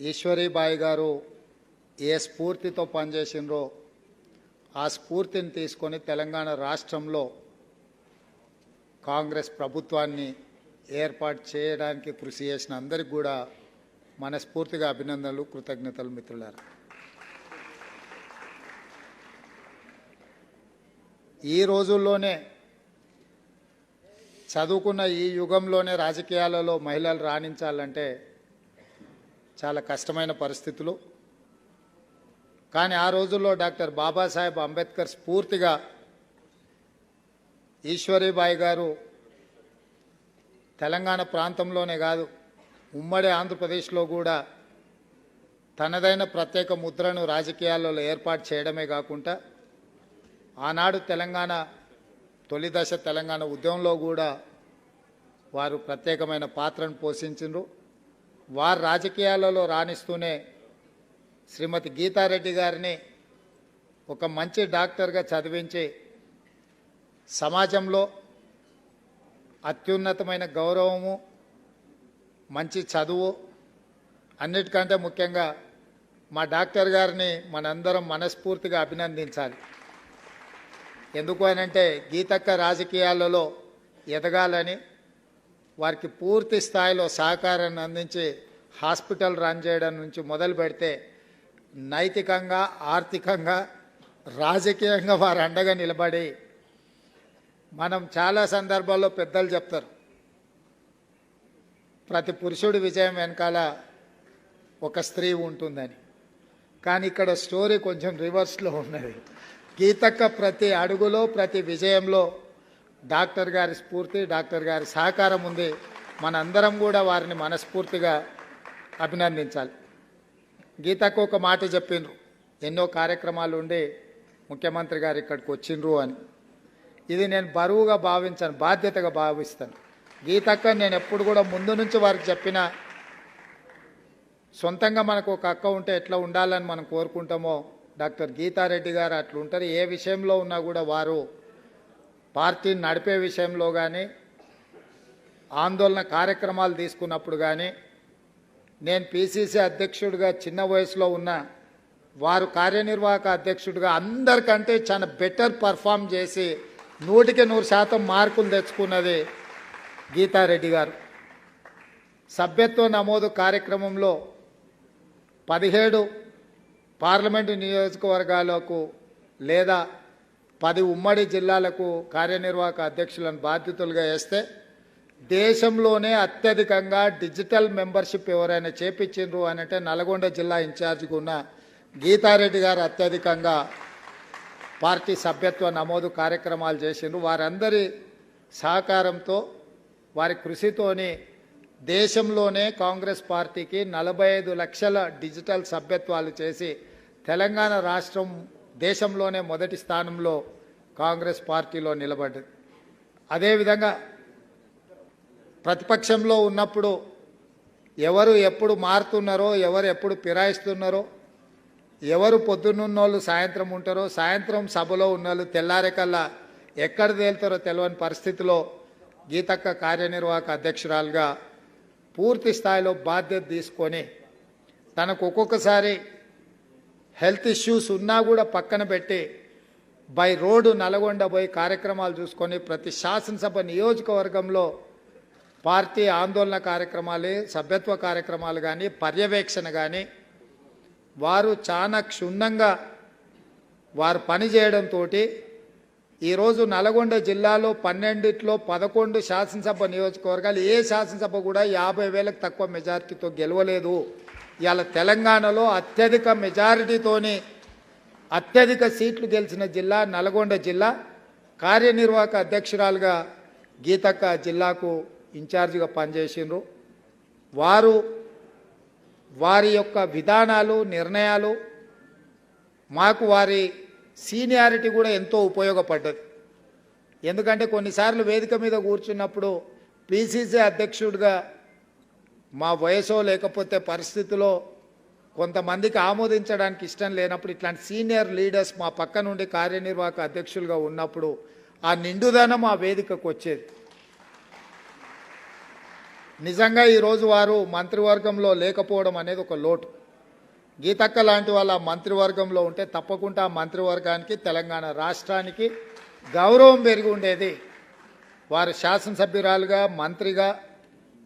ఈశ్వరీబాయి గారు ఏ స్ఫూర్తితో పనిచేసినరో ఆ స్ఫూర్తిని తీసుకొని తెలంగాణ రాష్ట్రంలో కాంగ్రెస్ ప్రభుత్వాన్ని ఏర్పాటు చేయడానికి కృషి చేసిన అందరికి కూడా మనస్ఫూర్తిగా అభినందనలు కృతజ్ఞతలు మిత్రులారా. ఈ రోజుల్లోనే చదువుకున్న ఈ యుగంలోనే రాజకీయాలలో మహిళలు రాణించాలంటే చాలా కష్టమైన పరిస్థితులు. కానీ ఆ రోజుల్లో డాక్టర్ బాబాసాహెబ్ అంబేద్కర్ స్ఫూర్తిగా ఈశ్వరీబాయి గారు తెలంగాణ ప్రాంతంలోనే కాదు ఉమ్మడి ఆంధ్రప్రదేశ్లో కూడా తనదైన ప్రత్యేక ముద్రను రాజకీయాలలో ఏర్పాటు చేయడమే కాకుండా ఆనాడు తెలంగాణ తొలి దశ తెలంగాణ ఉద్యమంలో కూడా వారు ప్రత్యేకమైన పాత్రను పోషించారు వారు రాజకీయాలలో రాణిస్తూనే శ్రీమతి గీతారెడ్డి గారిని ఒక మంచి డాక్టర్గా చదివించి సమాజంలో అత్యున్నతమైన గౌరవము మంచి చదువు అన్నిటికంటే ముఖ్యంగా మా డాక్టర్ గారిని మనందరం మనస్ఫూర్తిగా అభినందించాలి. ఎందుకు అనంటే గీతక్క రాజకీయాలలో ఎదగాలని వారికి పూర్తి స్థాయిలో సహకారాన్ని అందించి హాస్పిటల్ రన్ చేయడం నుంచి మొదలు పెడితే నైతికంగా ఆర్థికంగా రాజకీయంగా వారు అండగా నిలబడి మనం చాలా సందర్భాల్లో పెద్దలు చెప్తారు. ప్రతి పురుషుడి విజయం వెనకాల ఒక స్త్రీ ఉంటుందని. కానీ ఇక్కడ స్టోరీ కొంచెం రివర్స్లో ఉన్నది. గీతక్క ప్రతి అడుగులో ప్రతి విజయంలో డాక్టర్ గారి స్ఫూర్తి డాక్టర్ గారి సహకారం ఉంది. మనందరం కూడా వారిని మనస్ఫూర్తిగా అభినందించాలి. గీతకు ఒక మాట చెప్పిండ్రు. ఎన్నో కార్యక్రమాలు ఉండి ముఖ్యమంత్రి గారు ఇక్కడికి వచ్చిండ్రు అని. ఇది నేను బరువుగా భావించాను బాధ్యతగా భావిస్తాను. గీతక్క నేను ఎప్పుడు కూడా ముందు నుంచి వారికి చెప్పిన సొంతంగా మనకు ఒక అక్క ఉంటే ఎట్లా ఉండాలని మనం కోరుకుంటామో డాక్టర్ గీతారెడ్డి గారు అట్లుంటారు. ఏ విషయంలో ఉన్నా కూడా వారు పార్టీని నడిపే విషయంలో కానీ ఆందోళన కార్యక్రమాలు తీసుకున్నప్పుడు కానీ నేను పిసిసి అధ్యక్షుడిగా చిన్న వయసులో ఉన్న వారు కార్యనిర్వాహక అధ్యక్షుడిగా అందరికంటే చాలా బెటర్ పర్ఫామ్ చేసి నూటికి నూరు శాతం మార్కులు తెచ్చుకున్నది గీతారెడ్డి గారు. సభ్యత్వ నమోదు కార్యక్రమంలో పదిహేడు పార్లమెంటు నియోజకవర్గాలకు లేదా పది ఉమ్మడి జిల్లాలకు కార్యనిర్వాహక అధ్యక్షులను బాధ్యతలుగా వేస్తే దేశంలోనే అత్యధికంగా డిజిటల్ మెంబర్షిప్ ఎవరైనా చేపించిండ్రు అని అంటే నల్గొండ జిల్లా ఇన్ఛార్జిగా ఉన్న గీతారెడ్డి గారు అత్యధికంగా పార్టీ సభ్యత్వ నమోదు కార్యక్రమాలు చేసిండ్రు. వారందరి సహకారంతో వారి కృషితోని దేశంలోనే కాంగ్రెస్ పార్టీకి నలభై ఐదు లక్షల డిజిటల్ సభ్యత్వాలు చేసి తెలంగాణ రాష్ట్రం దేశంలోనే మొదటి స్థానంలో కాంగ్రెస్ పార్టీలో నిలబడ్డది. అదేవిధంగా ప్రతిపక్షంలో ఉన్నప్పుడు ఎవరు ఎప్పుడు మారుతున్నారో ఎవరు ఎప్పుడు ఫిరాయిస్తున్నారో ఎవరు పొద్దున్నున్నోళ్ళు సాయంత్రం ఉంటారో సాయంత్రం సభలో ఉన్నోళ్ళు తెల్లారేకల్లా ఎక్కడ తేలుతారో తెలియని పరిస్థితిలో గీతక్క కార్యనిర్వాహక అధ్యక్షురాలుగా పూర్తి స్థాయిలో బాధ్యత తీసుకొని తనకు ఒక్కొక్కసారి హెల్త్ ఇష్యూస్ ఉన్నా కూడా పక్కన పెట్టి బై రోడ్డు నల్గొండ పోయి కార్యక్రమాలు చూసుకొని ప్రతి శాసనసభ నియోజకవర్గంలో పార్టీ ఆందోళన కార్యక్రమాలు సభ్యత్వ కార్యక్రమాలు కానీ పర్యవేక్షణ కానీ వారు చాలా క్షుణ్ణంగా వారు పనిచేయడంతో ఈరోజు నల్గొండ జిల్లాలో పన్నెండిట్లో పదకొండు శాసనసభ నియోజకవర్గాలు ఏ శాసనసభ కూడా యాభై వేలకు తక్కువ మెజారిటీతో గెలవలేదు. ఇవాళ తెలంగాణలో అత్యధిక మెజారిటీతోని అత్యధిక సీట్లు గెలిచిన జిల్లా నల్గొండ జిల్లా కార్యనిర్వాహక అధ్యక్షురాలుగా గీతక్క జిల్లాకు ఇన్ఛార్జిగా పనిచేసిండ్రు. వారు వారి యొక్క విధానాలు నిర్ణయాలు మాకు వారి సీనియారిటీ కూడా ఎంతో ఉపయోగపడ్డది. ఎందుకంటే కొన్నిసార్లు వేదిక మీద కూర్చున్నప్పుడు పిసిసి అధ్యక్షుడిగా మా వయసో లేకపోతే పరిస్థితిలో కొంతమందికి ఆమోదించడానికి ఇష్టం లేనప్పుడు ఇట్లాంటి సీనియర్ లీడర్స్ మా పక్క నుండి కార్యనిర్వాహక అధ్యక్షులుగా ఉన్నప్పుడు ఆ నిండుదనం ఆ వేదికకు వచ్చేది. నిజంగా ఈరోజు వారు మంత్రివర్గంలో లేకపోవడం అనేది ఒక లోటు. గీతక్క లాంటి వాళ్ళ మంత్రివర్గంలో ఉంటే తప్పకుండా మంత్రివర్గానికి తెలంగాణ రాష్ట్రానికి గౌరవం పెరిగి ఉండేది. వారు శాసనసభ్యురాలుగా మంత్రిగా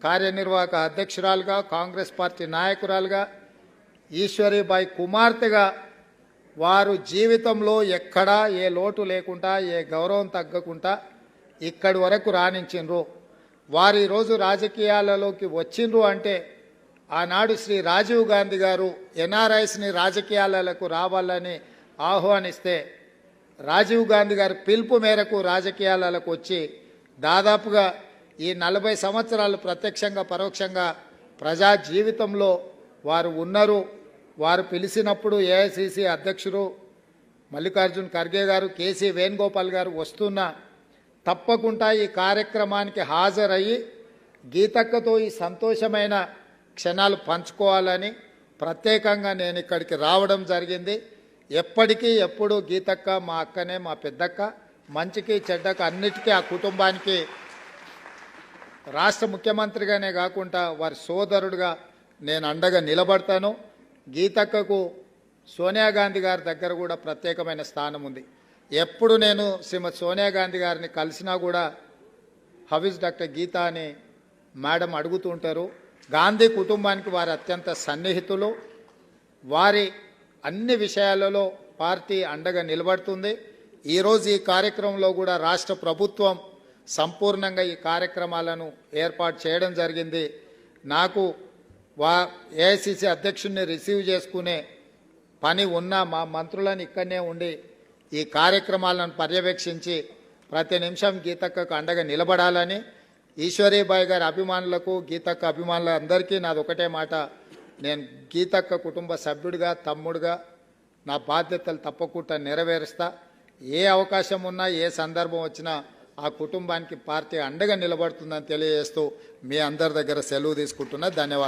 కార్యనిర్వాహక అధ్యక్షురాలుగా కాంగ్రెస్ పార్టీ నాయకురాలుగా ఈశ్వరీబాయి కుమార్తెగా వారు జీవితంలో ఎక్కడా ఏ లోటు లేకుండా ఏ గౌరవం తగ్గకుండా ఇక్కడి వరకు రాణించిండ్రు. వారు ఈరోజు రాజకీయాలలోకి వచ్చిండ్రు అంటే ఆనాడు శ్రీ రాజీవ్ గాంధీ గారు ఎన్ఆర్ఐస్ని రాజకీయాలకు రావాలని ఆహ్వానిస్తే రాజీవ్ గాంధీ గారి పిలుపు మేరకు రాజకీయాలకు వచ్చి దాదాపుగా ఈ నలభై సంవత్సరాలు ప్రత్యక్షంగా పరోక్షంగా ప్రజా జీవితంలో వారు ఉన్నారు. వారు పిలిచినప్పుడు ఏఐసిసి అధ్యక్షుడు మల్లికార్జున్ ఖర్గే గారు కేసీ వేణుగోపాల్ గారు వస్తున్న తప్పకుండా ఈ కార్యక్రమానికి హాజరయ్యి గీతక్కతో ఈ సంతోషమైన క్షణాలు పంచుకోవాలని ప్రత్యేకంగా నేను ఇక్కడికి రావడం జరిగింది. ఎప్పటికీ ఎప్పుడు గీతక్క మా అక్కనే మా పెద్దక్క. మంచికి చెడ్డక అన్నిటికీ ఆ కుటుంబానికి రాష్ట్ర ముఖ్యమంత్రిగానే కాకుండా వారి సోదరుడుగా నేను అండగా నిలబడతాను. గీతక్కకు సోనియా గాంధీ గారి దగ్గర కూడా ప్రత్యేకమైన స్థానం ఉంది. ఎప్పుడు నేను శ్రీమతి సోనియా గాంధీ గారిని కలిసినా కూడా హవిజ్ డాక్టర్ గీత అని మేడం అడుగుతుంటారు గాంధీ కుటుంబానికి వారి అత్యంత సన్నిహితులు. వారి అన్ని విషయాలలో పార్టీ అండగా నిలబడుతుంది. ఈరోజు ఈ కార్యక్రమంలో కూడా రాష్ట్ర ప్రభుత్వం సంపూర్ణంగా ఈ కార్యక్రమాలను ఏర్పాటు చేయడం జరిగింది. నాకు వా ఏఐసిసి అధ్యక్షుడిని రిసీవ్ చేసుకునే పని ఉన్న మా మంత్రులను ఇక్కడనే ఉండి ఈ కార్యక్రమాలను పర్యవేక్షించి ప్రతి నిమిషం గీతక్కకు అండగా నిలబడాలని ఈశ్వరీబాయి గారి అభిమానులకు గీతక్క అభిమానులందరికీ నాది ఒకటే మాట. నేను గీతక్క కుటుంబ సభ్యుడిగా తమ్ముడిగా నా బాధ్యతలు తప్పకుండా నెరవేరుస్తా. ఏ అవకాశం ఉన్నా ఏ సందర్భం వచ్చినా ఆ కుటుంబానికి పార్టీ అండగా నిలబడుతుందని తెలియజేస్తూ మీ అందరి దగ్గర సెలవు తీసుకుంటున్నా. ధన్యవాదాలు.